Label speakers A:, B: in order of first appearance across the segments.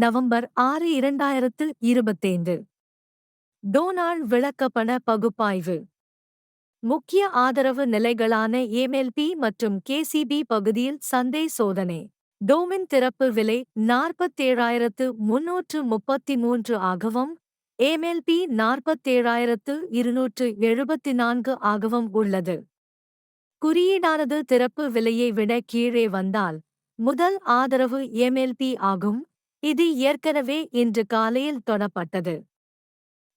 A: November ஆறு இரண்டாயிரத்து இருபத்தைந்து. டோனால்ட் விளக்கப்பண பகுப்பாய்வு. முக்கிய ஆதரவு நிலைகளான ஏமெல்பி மற்றும் கேசிபி பகுதியில் சந்தை சோதனை. டோமின் திறப்பு விலை நாற்பத்தேழாயிரத்து முன்னூற்று முப்பத்தி மூன்று ஆகவும் ஏமெல்பி நாற்பத்தேழாயிரத்து இருநூற்று எழுபத்தி நான்கு ஆகவும் உள்ளது. குறியீடானது திறப்பு விலையை விட கீழே வந்தால் முதல் ஆதரவு எம்எல்பி ஆகும் இது ஏற்கனவே இன்று காலையில் தொடப்பட்டது.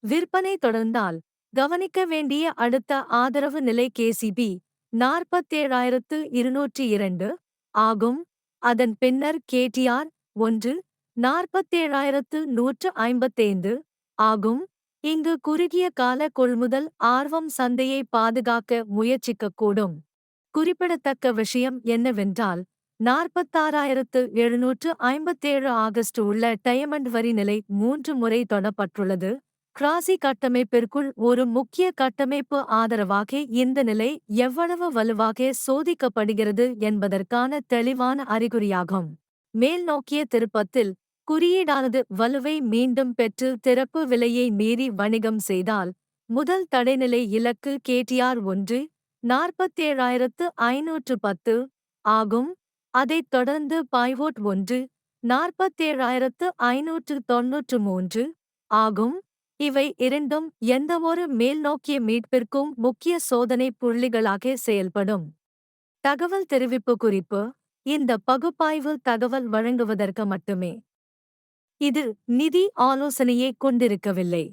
A: விற்பனை தொடர்ந்தால் கவனிக்க வேண்டிய அடுத்த ஆதரவு நிலை கேசிபி நாற்பத்தேழாயிரத்து இருநூற்றி இரண்டு ஆகும். அதன் பின்னர் கேடிஆர் ஒன்று நாற்பத்தேழாயிரத்து நூற்று ஐம்பத்தைந்து ஆகும். இங்கு குறுகிய கால கொள்முதல் ஆர்வம் சந்தையை பாதுகாக்க முயற்சிக்கக்கூடும். குறிப்பிடத்தக்க விஷயம் என்னவென்றால் நாற்பத்தாறாயிரத்து எழுநூற்று ஐம்பத்தேழு ஆகஸ்ட் உள்ள டயமண்ட் வரி நிலை மூன்று முறை தொடப்பட்டுள்ளது. கிராசி கட்டமைப்பிற்குள் ஒரு முக்கிய கட்டமைப்பு ஆதரவாக இந்த நிலை எவ்வளவு வலுவாக சோதிக்கப்படுகிறது என்பதற்கான தெளிவான அறிகுறியாகும். மேல்நோக்கிய திருப்பத்தில் குறியீடானது வலுவை மீண்டும் பெற்று திறப்பு விலையை மீறி வணிகம் செய்தால் முதல் தடைநிலை இலக்கு கேடிஆர் ஒன்று நாற்பத்தேழாயிரத்து ஐநூற்று பத்து ஆகும். அதைத் தொடர்ந்து பாய்வோட் ஒன்று நாற்பத்தேழாயிரத்து ஐநூற்று தொன்னூற்று மூன்று ஆகும். இவை இரண்டும் எந்தவொரு மேல்நோக்கிய மீட்பிற்கும் முக்கிய சோதனை புள்ளிகளாக செயல்படும். தகவல் தெரிவிப்பு குறிப்பு இந்த பகுப்பாய்வு தகவல் வழங்குவதற்கு மட்டுமே. இது நிதி ஆலோசனையை கொண்டிருக்கவில்லை.